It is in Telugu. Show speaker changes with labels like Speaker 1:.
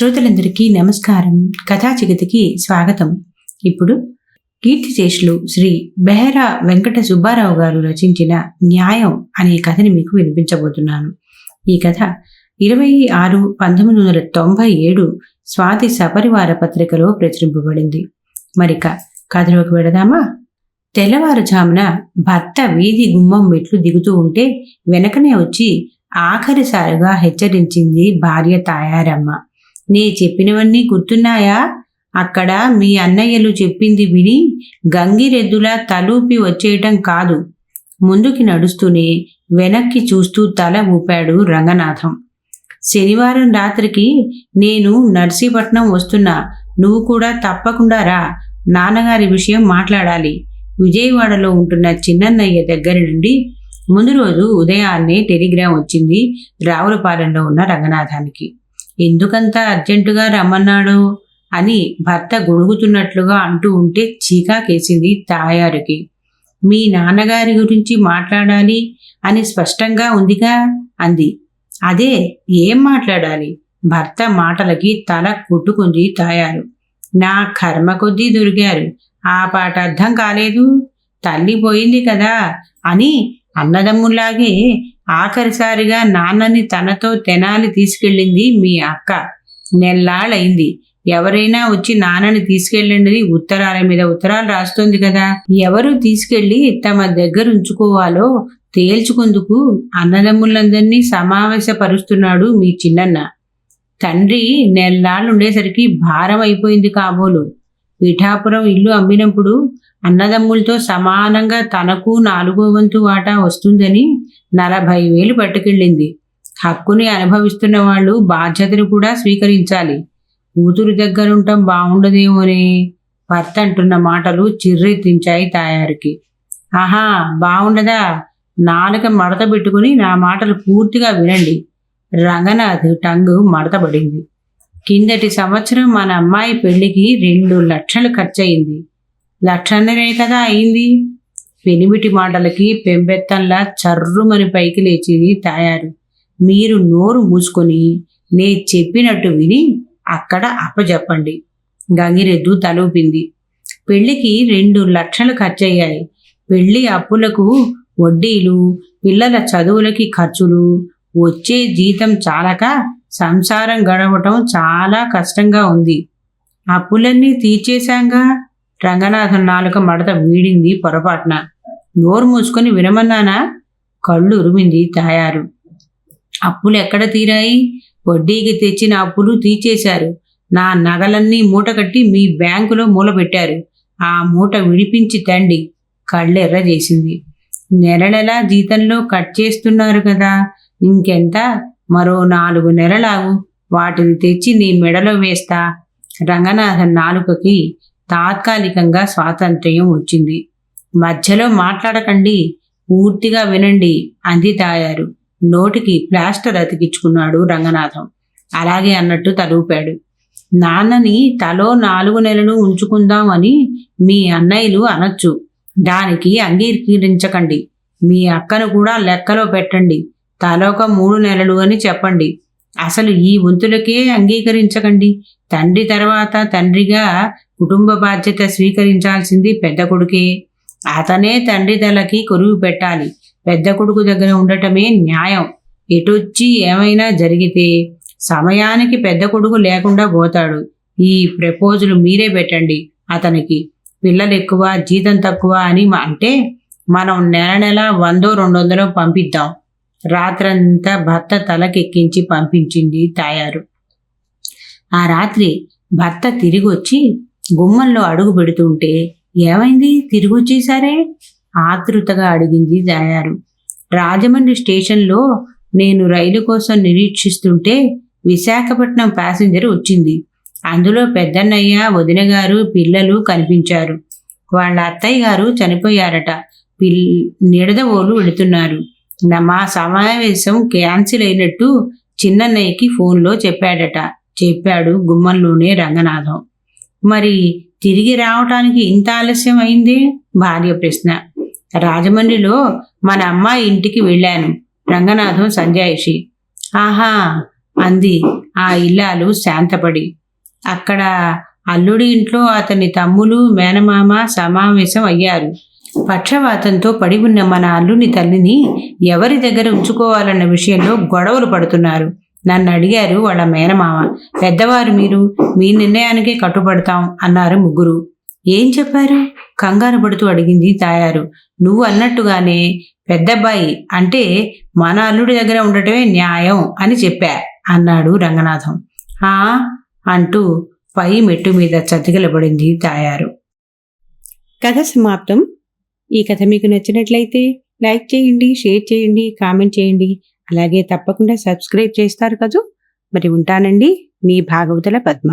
Speaker 1: శ్రోతలందరికీ నమస్కారం. కథా చిగతికి స్వాగతం. ఇప్పుడు కీర్తిశేషులు శ్రీ బెహరా వెంకట సుబ్బారావు గారు రచించిన న్యాయం అనే కథని మీకు వినిపించబోతున్నాను. ఈ కథ ఇరవై ఆరు పంతొమ్మిది వందల తొంభై ఏడు స్వాతి సపరివార పత్రికలో ప్రచురింపబడింది. మరిక కథలోకి వెడదామా తెల్లవారుజామున భర్త వీధి గుమ్మం మెట్లు దిగుతూ ఉంటే వెనకనే వచ్చి ఆఖరిసారిగా హెచ్చరించింది భార్య తాయారమ్మ. నీ చెప్పినవన్నీ గుర్తున్నాయా? అక్కడ మీ అన్నయ్యలు చెప్పింది విని గంగిరెద్దులా తలూపి వచ్చేయటం కాదు. ముందుకి నడుస్తూనే వెనక్కి చూస్తూ తల ఊపాడు రంగనాథం. శనివారం రాత్రికి నేను నర్సీపట్నం వస్తున్నా. నువ్వు కూడా తప్పకుండా రా. నాన్నగారి విషయం మాట్లాడాలి. విజయవాడలో ఉంటున్న చిన్నన్నయ్య దగ్గర నుండి ముందు రోజు ఉదయాన్నే టెలిగ్రామ్ వచ్చింది రావులపాలెంలో ఉన్న రంగనాథానికి. ఎందుకంత అర్జెంటుగా రమ్మన్నాడు? అని భర్త గొడుగుతున్నట్లుగా అంటూ ఉంటే చీకాకేసింది తాయారుకి. మీ నాన్నగారి గురించి మాట్లాడాలి అని స్పష్టంగా ఉందిగా? అంది. అదే ఏం మాట్లాడాలి? భర్త మాటలకి తల కుట్టుకుంది తాయారు. నా కర్మ కొద్దీ దొరికారు. ఆ పాట అర్థం కాలేదు. తల్లి పోయింది కదా అని అన్నదమ్ములాగే ఆఖరిసారిగా నాన్నని తనతో తెనాలి తీసుకెళ్ళింది మీ అక్క. నెల్లాళ్ళయింది. ఎవరైనా వచ్చి నాన్నని తీసుకెళ్ళండి ఉత్తరాల మీద ఉత్తరాలు రాస్తోంది కదా. ఎవరు తీసుకెళ్ళి తమ దగ్గర ఉంచుకోవాలో తేల్చుకుందుకు అన్నదమ్ములందరినీ సమావేశపరుస్తున్నాడు మీ చిన్నన్న. తండ్రి నెల్లాళ్ళు ఉండేసరికి భారం అయిపోయింది కాబోలు. పిఠాపురం ఇల్లు అమ్మినప్పుడు అన్నదమ్ములతో సమానంగా తనకు నాలుగో వంతు వాటా వస్తుందని నలభై వేలు పట్టుకెళ్ళింది. హక్కుని అనుభవిస్తున్న వాళ్ళు బాధ్యతను కూడా స్వీకరించాలి. కూతురు దగ్గరుంటాం బాగుండదేమోనే? భర్త అంటున్న మాటలు చిర్రెత్తించాయి తాయారికి. ఆహా బాగుండదా? నాలుక మడత పెట్టుకుని నా మాటలు పూర్తిగా వినండి. రంగనాథ్ టంగు మడతబడింది కిందటి సంవత్సరం మన అమ్మాయి పెళ్ళికి రెండు లక్షలు ఖర్చయింది. లక్షన్నరే కదా అయింది? పెనిమిటి మాటలకి పెంబెత్తంలా చర్రుమని పైకి లేచింది తాయారు. మీరు నోరు మూసుకొని నే చెప్పినట్టు విని అక్కడ అప్పచెప్పండి గంగిరెద్దు తలూపింది. పెళ్ళికి రెండు లక్షలు ఖర్చయ్యాయి. పెళ్ళి అప్పులకు వడ్డీలు పిల్లల చదువులకి ఖర్చులు వచ్చే జీతం చాలక సంసారం గడవటం చాలా కష్టంగా ఉంది. అప్పులన్నీ తీర్చేశాంగా? రంగనాథం నాలుక మడత వీడింది పొరపాటున. నోరు మూసుకొని వినమన్నానా? కళ్ళు ఉరిమింది తాయారు. అప్పులు ఎక్కడ తీరాయి? వడ్డీకి తెచ్చిన అప్పులు తీర్చేశారు. నా నగలన్నీ మూట కట్టి మీ బ్యాంకులో మూల పెట్టారు ఆ మూట విడిపించి తండి. కళ్ళెర్ర చేసింది. నెల నెలా జీతంలో కట్ చేస్తున్నారు కదా. ఇంకెంత? మరో నాలుగు నెలలాగు. వాటిని తెచ్చి నీ మెడలో వేస్తా. రంగనాథన్ నాలుకకి తాత్కాలికంగా స్వాతంత్ర్యం వచ్చింది. మధ్యలో మాట్లాడకండి పూర్తిగా వినండి అంది తాయారు. నోటికి ప్లాస్టర్ అతికించుకున్నాడు రంగనాథం. అలాగే అన్నట్టు తలూపాడు. నాన్నని తలో నాలుగు నెలలు ఉంచుకుందాం అని మీ అన్నయ్యలు అనొచ్చు. దానికి అంగీకరించకండి. మీ అక్కను కూడా లెక్కలో పెట్టండి. తలోక మూడు నెలలు అని చెప్పండి. అసలు ఈ వంతులకే అంగీకరించకండి. తండ్రి తర్వాత తండ్రిగా కుటుంబ బాధ్యత స్వీకరించాల్సింది పెద్ద కొడుకే. అతనే తండ్రి తలకి కొరువు పెట్టాలి. పెద్ద కొడుకు దగ్గర ఉండటమే న్యాయం. ఎటొచ్చి ఏమైనా జరిగితే సమయానికి పెద్ద కొడుకు లేకుండా పోతాడు. ఈ ప్రపోజులు మీరే పెట్టండి అతనికి. పిల్లలు ఎక్కువ జీతం తక్కువ అని అంటే మనం నెల నెల వందో రెండు వందలో పంపిద్దాం. రాత్రంతా భర్త తలకెక్కించి పంపించింది తాయారు. ఆ రాత్రి భర్త తిరిగొచ్చి గుమ్మంలో అడుగు పెడుతుంటే ఏమైంది? తిరిగొచ్చేసారే? ఆతృతగా అడిగింది తాయారు రాజమండ్రి స్టేషన్లో నేను రైలు కోసం నిరీక్షిస్తుంటే విశాఖపట్నం ప్యాసింజర్ వచ్చింది. అందులో పెద్దన్నయ్య వదిన గారు పిల్లలు కనిపించారు. వాళ్ళ అత్తయ్య గారు చనిపోయారట. పిల్ నిడదవోలు వెళుతున్నారు. మా సమావేశం క్యాన్సిల్ అయినట్టు చిన్నన్నయ్యకి ఫోన్లో చెప్పాడట. చెప్పాడు గుమ్మంలోనే రంగనాథం. మరి తిరిగి రావటానికి ఇంత ఆలస్యం అయింది? భార్య ప్రశ్న. రాజమండ్రిలో మన అమ్మాయి ఇంటికి వెళ్ళాను. రంగనాథం సంజాయిషి. ఆహా! అంది ఆ ఇల్లాలు శాంతపడి. అక్కడ అల్లుడి ఇంట్లో అతని తమ్ములు మేనమామ సమావేశం అయ్యారు. పక్షవాతంతో పడి ఉన్న మన అల్లుని తల్లిని ఎవరి దగ్గర ఉంచుకోవాలన్న విషయంలో గొడవలు పడుతున్నారు. నన్ను అడిగారు వాళ్ళ మేనమామ. పెద్దవారు మీరు మీ నిర్ణయానికే కట్టుబడతాం అన్నారు ముగ్గురు. ఏం చెప్పారు? కంగారు పడుతూ అడిగింది తాయారు. నువ్వు అన్నట్టుగానే పెద్దబ్బాయి అంటే మన అల్లుడి దగ్గర ఉండటమే న్యాయం అని చెప్పా అన్నాడు రంగనాథం. ఆ అంటూ పై మెట్టు మీద చతికిలబడింది తాయారు. కథ సమాప్తం. ఈ కథ మీకు నచ్చినట్లయితే లైక్ చేయండి షేర్ చేయండి కామెంట్ చేయండి. అలాగే తప్పకుండా సబ్స్క్రైబ్ చేస్తారు కదూ. మరి ఉంటానండి మీ భాగవతుల పద్మ.